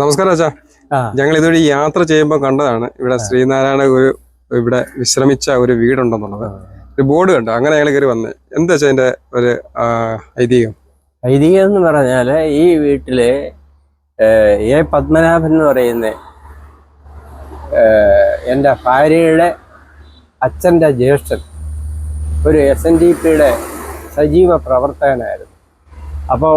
നമസ്കാരം അച്ഛാ. ഞങ്ങൾ ഇതുവഴി യാത്ര ചെയ്യുമ്പോൾ കണ്ടതാണ്. ഇവിടെ ശ്രീനാരായണ ഗുരു ഇവിടെ വിശ്രമിച്ച ഒരു വീടുണ്ടെന്നുള്ളത്. ഒരു ബോർഡ് കണ്ടു. അങ്ങനെ ഞങ്ങൾ കയറി വന്നത് എന്താ അതിന്റെ ഒരു ഐതിഹ്യം? ഐതിഹ്യം എന്ന് പറഞ്ഞാൽ ഈ വീട്ടിൽ എ. പത്മനാഭൻ എന്ന് പറയുന്ന എന്റെ ഭാര്യയുടെ അച്ഛന്റെ ജ്യേഷ്ഠൻ ഒരു എസ് എൻ ഡി പിയുടെ സജീവ പ്രവർത്തകനായിരുന്നു. അപ്പോൾ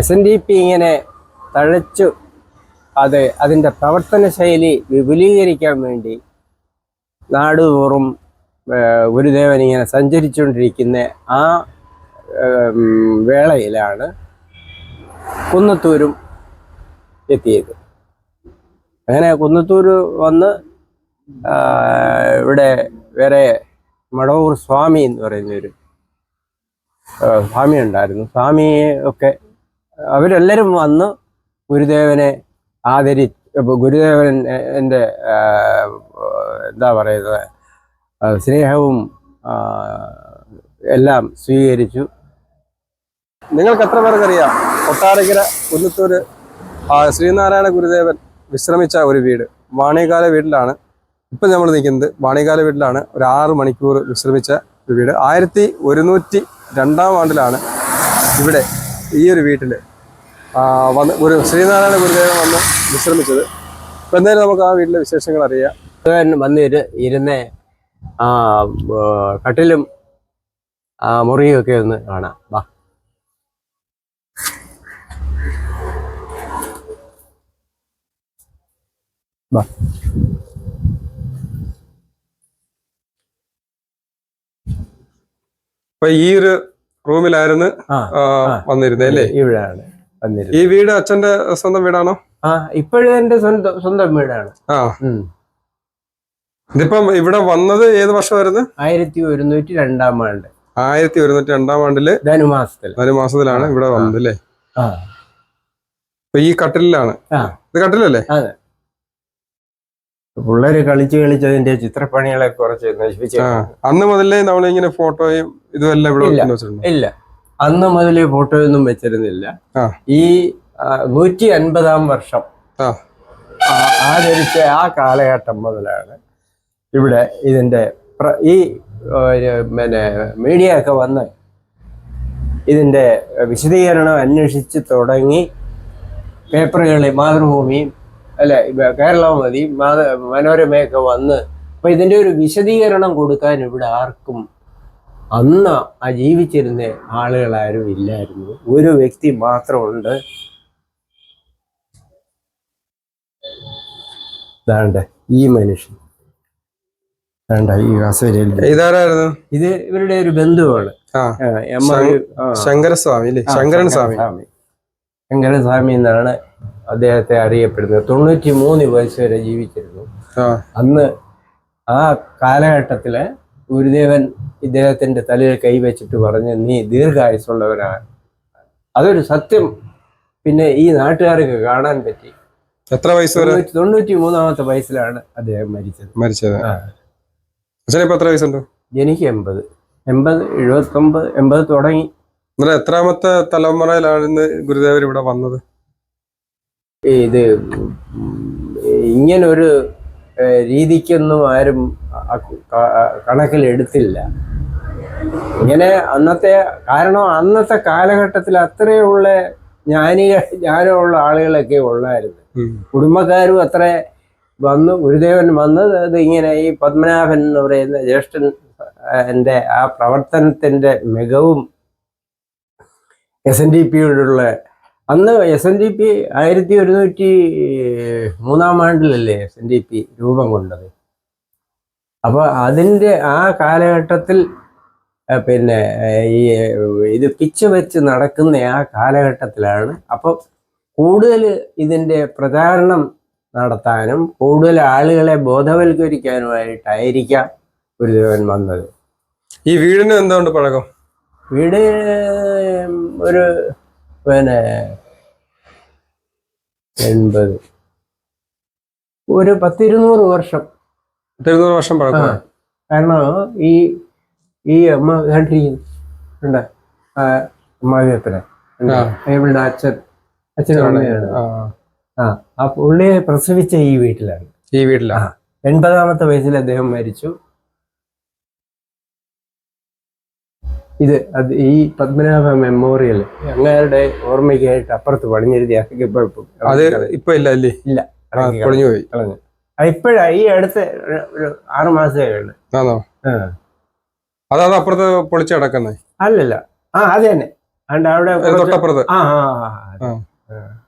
എസ് എൻ ഡി പി ഇങ്ങനെ തഴച്ചു അത് അതിന്റെ പ്രവർത്തന ശൈലി വിപുലീകരിക്കാൻ വേണ്ടി നാടുതോറും ഗുരുദേവൻ ഇങ്ങനെ സഞ്ചരിച്ചുകൊണ്ടിരിക്കുന്ന ആ വേളയിലാണ് കുന്നത്തൂരും എത്തിയത്. അങ്ങനെ കുന്നത്തൂർ വന്ന് ഇവിടെ വേറെ മടവൂർ സ്വാമി എന്ന് പറയുന്നൊരു സ്വാമി ഉണ്ടായിരുന്നു. സ്വാമിയെ ഒക്കെ അവരെല്ലാവരും വന്ന് ഗുരുദേവനെ ആദരി ഗുരുദേവൻ എന്റെ എന്താ പറയുന്നത് സ്നേഹവും എല്ലാം സ്വീകരിച്ചു. നിങ്ങൾക്ക് എത്ര പേർക്കറിയാം? കൊട്ടാരക്കര കുന്നത്തൂര് ശ്രീനാരായണ ഗുരുദേവൻ വിശ്രമിച്ച ഒരു വീട്. വാണികാല വീട്ടിലാണ് ഇപ്പൊ നമ്മൾ നിൽക്കുന്നത്. വാണികാല വീട്ടിലാണ് ഒരു ആറ് മണിക്കൂർ വിശ്രമിച്ച ഒരു വീട്. ആയിരത്തി ഒരുന്നൂറ്റി രണ്ടാം ആണ്ടിലാണ് ഇവിടെ ഈ ഒരു വീട്ടിൽ ആ, വന്ന് ഗുരു ശ്രീനാരായണ ഗുരുദേവൻ വന്ന് വിശ്രമിച്ചത്. അപ്പം എന്തായാലും നമുക്ക് ആ വീട്ടിലെ വിശേഷങ്ങൾ അറിയാം. വന്ന് ഇരുന്ന് കട്ടിലും ആ മുറിയും ഒക്കെ ഒന്ന് കാണാം. വാ. വാ. അപ്പൊ ഈ ഒരു റൂമിലായിരുന്നു വന്നിരുന്നത് അല്ലേ? ഇവിടെയാണ്. ഈ വീട് അച്ഛന്റെ സ്വന്തം വീടാണോ? ആ ഇപ്പോഴും എന്റെ സ്വന്തം സ്വന്തം വീടാണ്. ആ. ഇതിപ്പം ഇവിടെ വന്നത് ഏത് വർഷമായിരുന്നു ആയിരത്തി ഒരുന്നൂറ്റി രണ്ടാം ആണ്ട്. ആയിരത്തി ഒരുന്നൂറ്റി രണ്ടാം ആണ്ടിൽ ധനുമാസത്തിൽ ധനുമാസത്തിലാണ് മാസത്തിലാണ് ഇവിടെ വന്നത് അല്ലേ ഈ കട്ടിലാണ് ഇത് കട്ടിലല്ലേ? പിള്ളേര് കളിച്ച് കളിച്ച് അതിന്റെ ചിത്രപ്പണികളെ കുറച്ച് നശിപ്പിച്ചു അന്ന് മുതലേ നമ്മളിങ്ങനെ ഫോട്ടോയും ഇതുമെല്ലാം ഇവിടെ ഇല്ല. അന്ന് മുതലേ ഫോട്ടോയൊന്നും വെച്ചിരുന്നില്ല. ഈ നൂറ്റി അൻപതാം വർഷം ആചരിച്ച ആ കാലഘട്ടം മുതലാണ് ഇവിടെ ഇതിന്റെ ഈ പിന്നെ മീഡിയ ഒക്കെ വന്ന് ഇതിന്റെ വിശദീകരണം അന്വേഷിച്ച് തുടങ്ങി പേപ്പറുകളിൽ മാതൃഭൂമിയും അല്ല കേരള കേരളമതി മാത മനോരമയൊക്കെ വന്ന്. അപ്പൊ ഇതിന്റെ ഒരു വിശദീകരണം കൊടുക്കാൻ ഇവിടെ ആർക്കും അന്ന് ആ ജീവിച്ചിരുന്ന ആളുകളാരും ഇല്ലായിരുന്നു. ഒരു വ്യക്തി മാത്രമുണ്ട്. ദാണ്ട ഈ മനുഷ്യൻ. വേണ്ട ഈ അസുരയിൽ ഇതാരായിരുന്നു? ഇത് ഇവരുടെ ഒരു ബന്ധുവാണ്. ശങ്കരസ്വാമി അല്ലേ? ശങ്കരൻ സ്വാമി. ശങ്കരസ്വാമി ശങ്കരസ്വാമി എന്നാണ് അദ്ദേഹത്തെ അറിയപ്പെടുന്നത്. തൊണ്ണൂറ്റി മൂന്ന് വയസ്സ് വരെ ജീവിച്ചിരുന്നു. അന്ന് ആ കാലഘട്ടത്തിൽ ഗുരുദേവൻ ഇദ്ദേഹത്തിന്റെ തലയിൽ കൈവച്ചിട്ട് പറഞ്ഞ് നീ ദീർഘായുസുള്ളവനാണ് അതൊരു സത്യം. പിന്നെ ഈ നാട്ടുകാർക്ക് കാണാൻ പറ്റി. എത്ര വയസ്സ് വരെ? തൊണ്ണൂറ്റി മൂന്നാമത്തെ വയസ്സിലാണ് അദ്ദേഹം മരിച്ചത്. മരിച്ചത്. എത്ര വയസ്സുണ്ട്? എനിക്ക് എൺപത്. എൺപത് എഴുപത്തൊമ്പത് എൺപത് തുടങ്ങി. എത്രാമത്തെ തലമുറയിലാണ് ഇന്ന് ഗുരുദേവർ ഇവിടെ വന്നത്? ഇത് ഇങ്ങനൊരു രീതിക്കൊന്നും ആരും കണക്കിലെടുത്തില്ല. ഇങ്ങനെ അന്നത്തെ കാരണം അന്നത്തെ കാലഘട്ടത്തിൽ അത്രയുള്ള ജ്ഞാനിക ജ്ഞാനമുള്ള ആളുകളൊക്കെ ഉള്ളായിരുന്നു. കുടുംബക്കാരും അത്ര വന്നു. ഗുരുദേവൻ വന്നത് അത് ഇങ്ങനെ ഈ പത്മനാഭൻ എന്ന് പറയുന്ന ജ്യേഷ്ഠൻ എന്റെ ആ പ്രവർത്തനത്തിന്റെ മികവും എസ് എൻ ഡി പിയോടുള്ള അന്ന് എസ് എൻ ഡി പി ആയിരത്തി ഒരുന്നൂറ്റി മൂന്നാം ആണ്ടിലല്ലേ എസ് എൻ ഡി പി രൂപം കൊണ്ടത്. അപ്പോൾ അതിന്റെ ആ കാലഘട്ടത്തിൽ പിന്നെ ഈ ഇത് പിച്ച് വെച്ച് നടക്കുന്ന ആ കാലഘട്ടത്തിലാണ്. അപ്പോൾ കൂടുതൽ ഇതിന്റെ പ്രചാരണം നടത്താനും കൂടുതൽ ആളുകളെ ബോധവൽക്കരിക്കാനുമായിട്ടായിരിക്കാം ഗുരുദേവൻ വന്നത്. ഈ വീടിന് എന്തുകൊണ്ട് പഴകം വീട് ഒരു പിന്നെ എൺപത്. ഒരു പത്തിരുന്നൂറ് വർഷം. ഇരുന്നൂറ് വർഷം പഴക്കം കാരണം ഈ ഈ അമ്മ കണ്ടിരിക്കുന്നു. ഉണ്ട് അമ്മാവിയപ്പന ആ. ഇവളുടെ അച്ഛൻ അമ്മയാണ്. ആ ആ പുള്ളിയെ പ്രസവിച്ച ഈ വീട്ടിലാണ്. ഈ വീട്ടിലാണ് എൺപതാമത്തെ വയസ്സിൽ അദ്ദേഹം മരിച്ചു. ഇത് അത് ഈ പത്മനാഭ മെമ്മോറിയൽ അങ്ങേരുടെ ഓർമ്മയ്ക്കായിട്ട് അപ്പുറത്ത് പണിഞ്ഞിരുത്തി അത് ഇപ്പൊ ഇല്ല അല്ലേ ഇല്ല പൊളിഞ്ഞു പോയി. ഇപ്പോഴാ ഈ അടുത്ത ഒരു- ആറു മാസമേ ഉള്ളു. ആണോ? അപ്പുറത്ത് പൊളിച്ച് അല്ലല്ല. ആ അത് തന്നെ. അവിടെ തൊട്ടപ്പുറത്ത്. ആ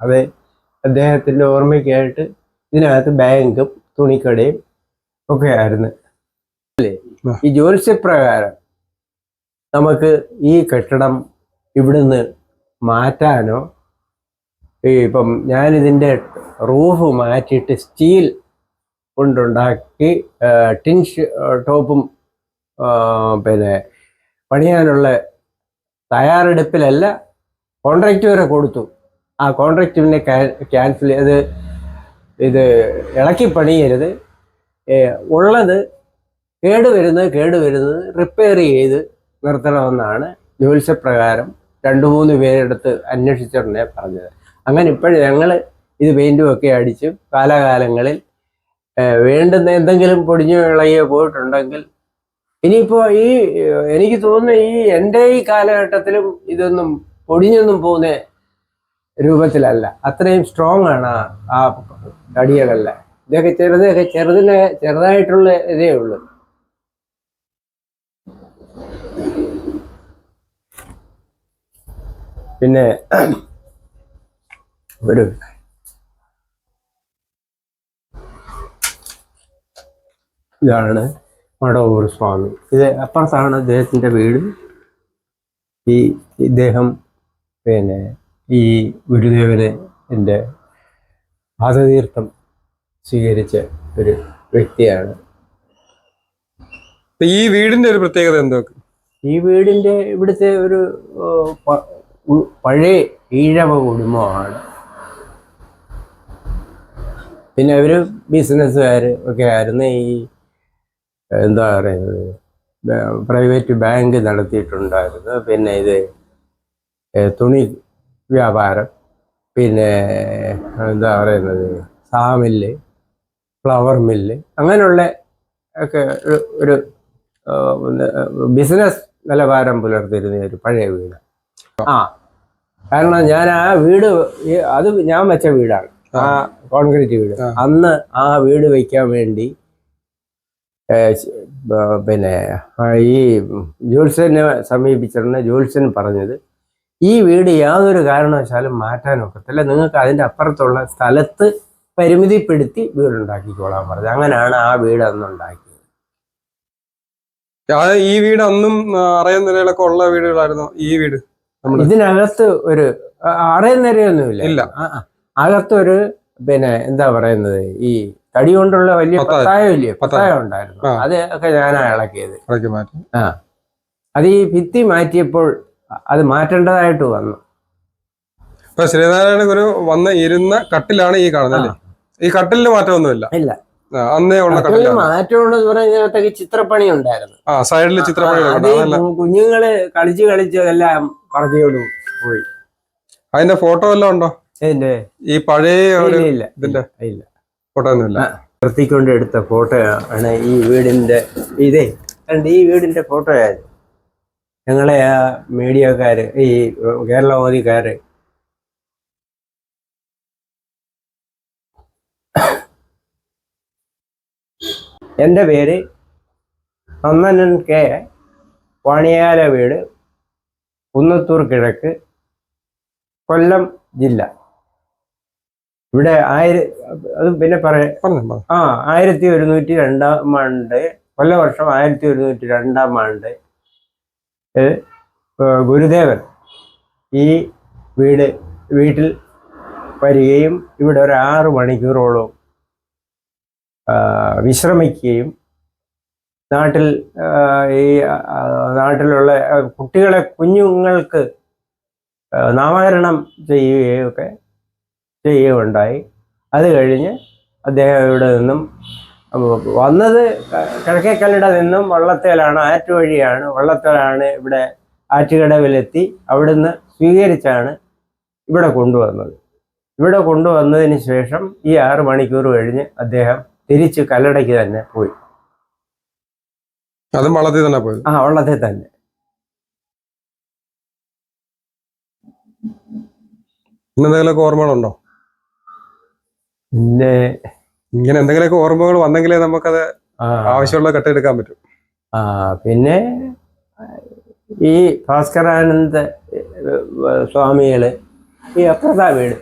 അതെ അദ്ദേഹത്തിന്റെ ഓർമ്മയ്ക്കായിട്ട് ഇതിനകത്ത് ബാങ്കും തുണിക്കടയും ഒക്കെ ആയിരുന്നു. അല്ലേ. ഈ ജ്യോത്സ്യപ്രകാരം നമുക്ക് ഈ കെട്ടിടം ഇവിടുന്ന് മാറ്റാനോ ഈ ഇപ്പം ഞാനിതിന്റെ റൂഫ് മാറ്റിയിട്ട് സ്റ്റീൽ കൊണ്ടുണ്ടാക്കി ടിൻ ടോപ്പും പിന്നെ പണിയാനുള്ള തയ്യാറെടുപ്പിലല്ല കോൺട്രാക്റ്റ് വരെ കൊടുത്തു. ആ കോൺട്രാക്റ്റിനെ ക്യാൻസൽ ചെയ്ത് ഇത് ഇളക്കി പണിയരുത്. ഉള്ളത് കേടുവരുന്നത് കേടുവരുന്നത് റിപ്പയർ ചെയ്ത് നിർത്തണമെന്നാണ് ജ്യോത്സ്യപ്രകാരം രണ്ട് മൂന്ന് പേരെടുത്ത് അന്വേഷിച്ചിട്ടുണ്ടേ പറഞ്ഞത്. അങ്ങനെ ഇപ്പോഴും ഞങ്ങൾ ഇത് പെയിന്റും ഒക്കെ അടിച്ച് കാലാകാലങ്ങളിൽ വേണ്ടുന്ന എന്തെങ്കിലും പൊടിഞ്ഞു ഇളകിയോ പോയിട്ടുണ്ടെങ്കിൽ ഇനിയിപ്പോ ഈ എനിക്ക് തോന്നുന്നു ഈ എന്റെ ഈ കാലഘട്ടത്തിലും ഇതൊന്നും പൊടിഞ്ഞൊന്നും പോകുന്ന രൂപത്തിലല്ല. അത്രയും സ്ട്രോങ് ആണ് ആ- കടികളെല്ലാം ഇതൊക്കെ ചെറുതൊക്കെ ചെറുതിനെ ചെറുതായിട്ടുള്ള ഇതേ ഉള്ളൂ. പിന്നെ ഒരു ഇതാണ് മടവൂർ സ്വാമി. ഇത് അപ്പുറത്താണ് അദ്ദേഹത്തിന്റെ വീട്. ഈ ഇദ്ദേഹം പിന്നെ ഈ ഗുരുദേവനെ എന്റെ പാദതീർത്ഥം സ്വീകരിച്ച ഒരു വ്യക്തിയാണ്. ഈ വീടിന്റെ ഒരു പ്രത്യേകത എന്തൊക്കെ? ഈ വീടിന്റെ ഇവിടുത്തെ ഒരു പഴയ ഈഴവ കുടുംബമാണ്. പിന്നെ അവർ ബിസിനസ്സുകാർ ഒക്കെ ആയിരുന്നു ഈ എന്താ പറയുന്നത്? പ്രൈവറ്റ് ബാങ്ക് നടത്തിയിട്ടുണ്ടായിരുന്നു. പിന്നെ ഇത് തുണി വ്യാപാരം. പിന്നെ എന്താ പറയുന്നത്? സാമില്ല് ഫ്ലവർ മില്ല് അങ്ങനെയുള്ള ഒക്കെ ഒരു- ബിസിനസ് നിലവാരം പുലർത്തിയിരുന്ന ഒരു പഴയ വീട് ആ. കാരണം ഞാൻ ആ വീട് അത് ഞാൻ വെച്ച വീടാണ്. ആ കോൺക്രീറ്റ് വീട്. അന്ന് ആ വീട് വയ്ക്കാൻ വേണ്ടി പിന്നെ ഈ ജോത്സ്യനെ സമീപിച്ചിരുന്ന ജോത്സ്യൻ പറഞ്ഞത് ഈ വീട് യാതൊരു കാരണവശാലും മാറ്റാനൊക്കത്തില്ല നിങ്ങൾക്ക് അതിന്റെ അപ്പുറത്തുള്ള സ്ഥലത്ത് പരിമിതിപ്പെടുത്തി വീടുണ്ടാക്കിക്കോളാൻ പറഞ്ഞത് അങ്ങനെയാണ് ആ വീട് അന്നുണ്ടാക്കിയത് ഈ വീട് അന്നും ആ, അറയം നിലയിലൊക്കെ ഉള്ള വീടുകളായിരുന്നു ഈ വീട്. ഇതിനകത്ത് ഒരു അറയും നിരയൊന്നുമില്ല ഇല്ല. അകത്തൊരു പിന്നെ എന്താ പറയുന്നത്? ഈ തടി കൊണ്ടുള്ള വലിയ പത്തായം. ഇല്ലേ പത്തായം. ഉണ്ടായിരുന്നു. അത് ഒക്കെ ഞാനാണ് ഇളക്കിയത്. ആ. അത് ഈ ഭിത്തി മാറ്റിയപ്പോൾ അത് മാറ്റേണ്ടതായിട്ട് വന്നു. ഇപ്പൊ ശ്രീനാരായണ ഗുരു വന്ന് ഇരുന്ന കട്ടിലാണ് ഈ കാണുന്നത് ഈ കട്ടിലിന് മാറ്റമൊന്നുമില്ല. ഇല്ല. അന്നേ ഉള്ള മാറ്റമുണ്ടെന്ന് പറഞ്ഞാൽ ഇതിനകത്തൊക്കെ ചിത്രപ്പണി ഉണ്ടായിരുന്നു. ആ സൈഡിൽ ചിത്രപ്പണി കുഞ്ഞുങ്ങൾ കളിച്ച് കളിച്ച് എല്ലാം പറഞ്ഞു പോയി. അതിന്റെ ഫോട്ടോ എല്ലാം ഉണ്ടോ? ഈ പഴയ ഇതിന്റെ ഇല്ല. ഫോട്ടോ ഒന്നുമില്ല നിർത്തിക്കൊണ്ട് എടുത്ത ഫോട്ടോ ആണ് ഈ വീടിന്റെ ഇതേ. കണ്ട് ഈ വീടിന്റെ ഫോട്ടോ ആയത് ഞങ്ങളെ ആ മീഡിയക്കാര് ഈ കേരള മോദിക്കാര്. എന്റെ പേര് നന്ദനൻ കെ. വാണിയാല വീട് കുന്നത്തൂർ കിഴക്ക് കൊല്ലം ജില്ല. ഇവിടെ ആയിര അത് പിന്നെ പറയാം. ആ ആയിരത്തി ഒരുന്നൂറ്റി രണ്ടാം ആണ്ട് കൊല്ലവർഷം ആയിരത്തി ഒരുന്നൂറ്റി രണ്ടാം ആണ്ട് ഗുരുദേവൻ ഈ വീട് വീട്ടിൽ വരികയും ഇവിടെ ഒരു ആറ് മണിക്കൂറോളം വിശ്രമിക്കുകയും നാട്ടിൽ ഈ നാട്ടിലുള്ള കുട്ടികളെ കുഞ്ഞുങ്ങൾക്ക് നാമകരണം ചെയ്യുകയൊക്കെ ചെയ്യുകയുണ്ടായി. അത് കഴിഞ്ഞ് അദ്ദേഹം ഇവിടെ നിന്നും വന്നത് കിഴക്കേക്കല്ലട നിന്നും വള്ളത്തേലാണ് ആറ്റ് വഴിയാണ്. വള്ളത്തേലാണ് ഇവിടെ ആറ്റുകടവിലെത്തി. അവിടുന്ന് സ്വീകരിച്ചാണ് ഇവിടെ കൊണ്ടുവന്നത്. ഇവിടെ കൊണ്ടുവന്നതിന് ശേഷം ഈ ആറ് മണിക്കൂർ കഴിഞ്ഞ് അദ്ദേഹം തിരിച്ച് കല്ലടയ്ക്ക് തന്നെ പോയി. അതും വള്ളത്തിൽ തന്നെ പോയി? ആ വള്ളത്തിൽ തന്നെ. എന്തെങ്കിലുമൊക്കെ ഓർമ്മകളുണ്ടോ? പിന്നെ ഇങ്ങനെ എന്തെങ്കിലുമൊക്കെ ഓർമ്മകൾ വന്നെങ്കിലേ നമുക്കത് ആവശ്യമുള്ള കട്ടെടുക്കാൻ പറ്റും. ആ പിന്നെ ഈ ഭാസ്കരാനന്ദ സ്വാമികൾ ഈ അപ്രതാ വീട്.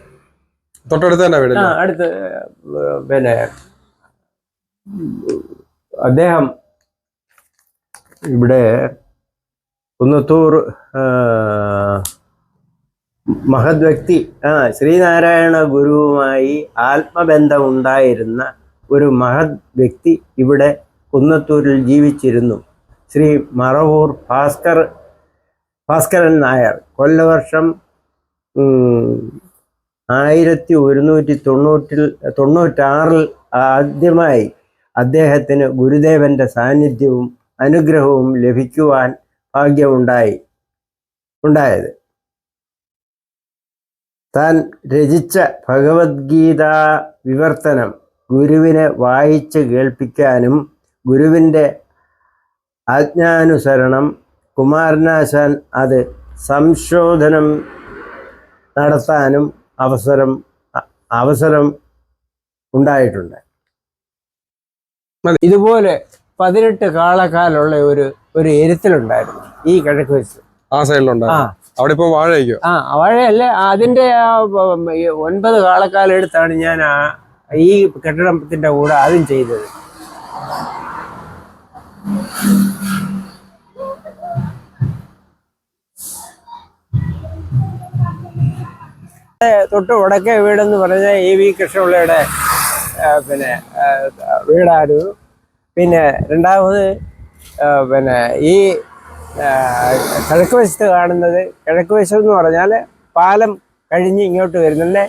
തൊട്ടടുത്ത് തന്നെ വീട് അടുത്ത് പിന്നെ അദ്ദേഹം ഇവിടെ കുന്നത്തൂർ മഹത് വ്യക്തി ആ ശ്രീനാരായണ ഗുരുവുമായി ആത്മബന്ധം ഉണ്ടായിരുന്ന ഒരു മഹത് വ്യക്തി ഇവിടെ കുന്നത്തൂരിൽ ജീവിച്ചിരുന്നു. ശ്രീ മറവൂർ ഭാസ്കർ ഭാസ്കരൻ നായർ. കൊല്ലവർഷം ആയിരത്തി ഒരുന്നൂറ്റി തൊണ്ണൂറ്റിൽ തൊണ്ണൂറ്റാറിൽ ആദ്യമായി അദ്ദേഹത്തിന് ഗുരുദേവന്റെ സാന്നിധ്യവും അനുഗ്രഹവും ലഭിക്കുവാൻ ഭാഗ്യമുണ്ടായി ഉണ്ടായത്. താൻ രചിച്ച ഭഗവത്ഗീത വിവർത്തനം ഗുരുവിനെ വായിച്ച് കേൾപ്പിക്കാനും ഗുരുവിന്റെ ആജ്ഞാനുസരണം കുമാരനാശാൻ അത് സംശോധനം നടത്താനും അവസരം അവസരം ഉണ്ടായിട്ടുണ്ട്. ഇതുപോലെ പതിനെട്ട് കാളക്കാലുള്ള ഒരു ഒരു എരുത്തിലുണ്ടായിരുന്നു ഈ കിഴക്ക് വെച്ച് ആ സൈഡിലുണ്ടായിരുന്നു ആ അവിടെ ഇപ്പൊ വാഴയ്ക്കോ ആ വാഴയല്ല? അതിന്റെ ഒൻപത് കാളക്കാലെടുത്താണ് ഞാൻ ഈ കെട്ടിടത്തിന്റെ കൂടെ ആദ്യം ചെയ്തത്. തൊട്ട് വടക്കേ വീടെന്ന് പറഞ്ഞ എ വി കൃഷ്ണപിള്ളയുടെ പിന്നെ വീടായിരുന്നു പിന്നെ രണ്ടാമത് പിന്നെ ഈ കിഴക്ക് വശത്ത് കാണുന്നത്. കിഴക്ക് വശം എന്ന് പറഞ്ഞാൽ പാലം കഴിഞ്ഞ് ഇങ്ങോട്ട് വരുന്നതിന്റെ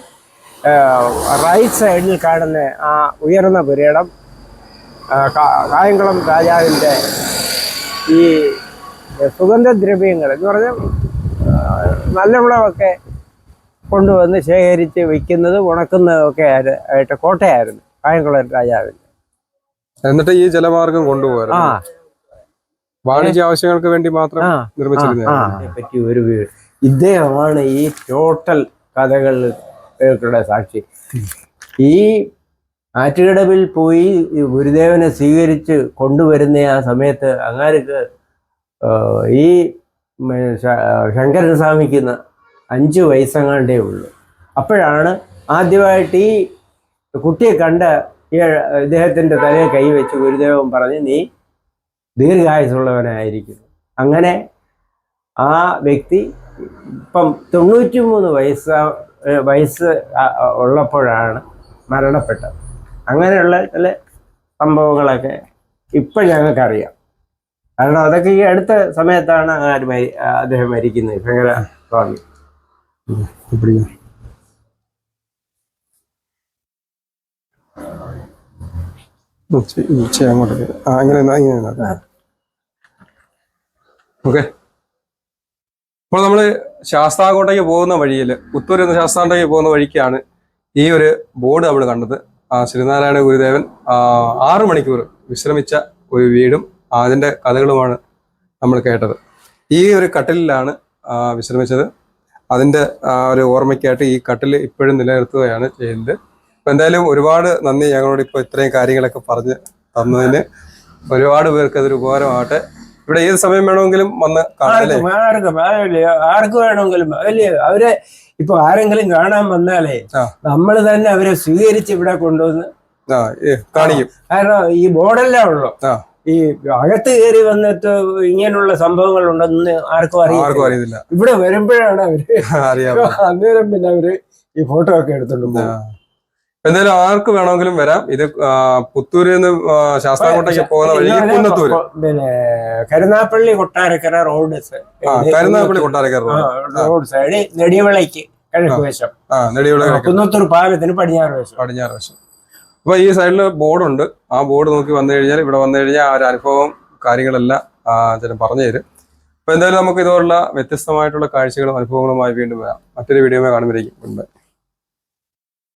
റൈറ്റ് സൈഡിൽ കാണുന്ന ആ ഉയർന്ന പുരയിടം കായംകുളം രാജാവിന്റെ ഈ സുഗന്ധദ്രവ്യങ്ങൾ എന്ന് പറഞ്ഞാൽ ആ, നല്ല വിളവൊക്കെ കൊണ്ടുവന്ന് ശേഖരിച്ച് വിൽക്കുന്നതും ഉണക്കുന്നതും ഒക്കെ ആയിട്ട് കോട്ടയായിരുന്നു കായംകുളം രാജാവിന്റെ. എന്നിട്ട് ഈ ജലമാർഗം കൊണ്ടുപോകാറ് ആ വാണിജ്യ ആവശ്യങ്ങൾക്ക് വേണ്ടി മാത്രം ആ നിർമ്മിച്ചിരുന്ന ഒരു വീട് ഇദ്ദേഹമാണ് ഈ ടോട്ടൽ കഥകളുടെ സാക്ഷി. ഈ ആറ്റുകടവിൽ പോയി ഗുരുദേവനെ സ്വീകരിച്ച് കൊണ്ടുവരുന്ന ആ സമയത്ത് അങ്ങാർക്ക് ഈ ശങ്കരൻ സ്വാമിക്ക് ന- അഞ്ച് വയസ്സങ്ങാണ്ടേ ഉള്ളൂ. അപ്പോഴാണ് ആദ്യമായിട്ട് ഈ കുട്ടിയെ കണ്ട ഈ ഇദ്ദേഹത്തിന്റെ തലയെ കൈവച്ച് ഗുരുദേവൻ പറഞ്ഞ് നീ ദീർഘായുസുള്ളവനായിരിക്കുന്നു അങ്ങനെ ആ വ്യക്തി ഇപ്പം തൊണ്ണൂറ്റി മൂന്ന് വയസ്സ് വയസ്സ് ഉള്ളപ്പോഴാണ് മരണപ്പെട്ടത്. അങ്ങനെയുള്ള ചില സംഭവങ്ങളൊക്കെ ഇപ്പം ഞങ്ങൾക്കറിയാം. കാരണം അതൊക്കെ ഈ അടുത്ത സമയത്താണ് ആര് മരി അദ്ദേഹം മരിക്കുന്നത് ശങ്കര സ്വാമി. ഇപ്പിടിക്കാം. അങ്ങോട്ട് ആ ഇങ്ങനെ ഇങ്ങനെ ഓക്കെ. അപ്പോൾ നമ്മൾ ശാസ്താകോട്ടയ്ക്ക് പോകുന്ന വഴിയിൽ ഉത്തൂർ എന്ന ശാസ്താകോട്ടയ്ക്ക് പോകുന്ന വഴിക്കാണ് ഈ ഒരു ബോർഡ് നമ്മൾ കണ്ടത്. ആ ശ്രീനാരായണ ഗുരുദേവൻ ആറ് മണിക്കൂർ വിശ്രമിച്ച ഒരു വീടും അതിന്റെ കഥകളുമാണ് നമ്മൾ കേട്ടത്. ഈ ഒരു കട്ടിലിലാണ് വിശ്രമിച്ചത്. അതിന്റെ ഒരു ഓർമ്മയ്ക്കായിട്ട് ഈ കട്ടിൽ ഇപ്പോഴും നിലനിർത്തുകയാണ് ചെയ്യുന്നത്. അപ്പൊ എന്തായാലും ഒരുപാട് നന്ദി ഞങ്ങളോട് ഇപ്പോൾ ഇത്രയും കാര്യങ്ങളൊക്കെ പറഞ്ഞ് തന്നതിന്. ഒരുപാട് പേർക്ക് അതൊരു ഉപകാരമാകട്ടെ. ഇവിടെ ഏത് സമയം വേണമെങ്കിലും വന്ന് ആർക്കും വേണമെങ്കിലും അല്ലേ? അവരെ ഇപ്പൊ ആരെങ്കിലും കാണാൻ വന്നാലേ നമ്മൾ തന്നെ അവരെ സ്വീകരിച്ച് ഇവിടെ കൊണ്ടുവന്ന് കാണിക്കും. കാരണം ഈ ബോർഡെല്ലാം ഉള്ളു. ഈ അകത്ത് കയറി വന്നിട്ട് ഇങ്ങനെയുള്ള സംഭവങ്ങൾ ഉണ്ടെന്ന് ആർക്കും അറിയാം ഇവിടെ വരുമ്പോഴാണ് അവർ അന്നേരം പിന്നെ അവർ ഈ ഫോട്ടോ ഒക്കെ എടുത്തോണ്ട് പോകും. എന്തായാലും ആർക്ക് വേണമെങ്കിലും വരാം. ഇത് പുത്തൂരിൽ നിന്ന് ശാസ്താംകോട്ടയ്ക്ക് പോകുന്ന വഴി കുന്നത്തൂര് പിന്നെ Karunagappally Kottarakkara road Karunagappally Kottarakkara road. Side നെടിവിളയ്ക്ക് കിഴക്ക് വശം. ആ കുന്നത്തൂർ പാലത്തിന് പടിഞ്ഞാറ് വശം. പടിഞ്ഞാറ് വശം. അപ്പൊ ഈ സൈഡിൽ ബോർഡുണ്ട്. ആ ബോർഡ് നോക്കി വന്നു കഴിഞ്ഞാൽ ഇവിടെ വന്നു കഴിഞ്ഞാൽ ആ ഒരു അനുഭവം കാര്യങ്ങളെല്ലാം ചില ചേട്ടൻ പറഞ്ഞു തരും. അപ്പൊ എന്തായാലും നമുക്ക് ഇതുപോലുള്ള വ്യത്യസ്തമായിട്ടുള്ള കാഴ്ചകളും അനുഭവങ്ങളുമായി വീണ്ടും വരാം. മറ്റൊരു വീഡിയോ കാണുമ്പോഴേക്കും. മുൻപ്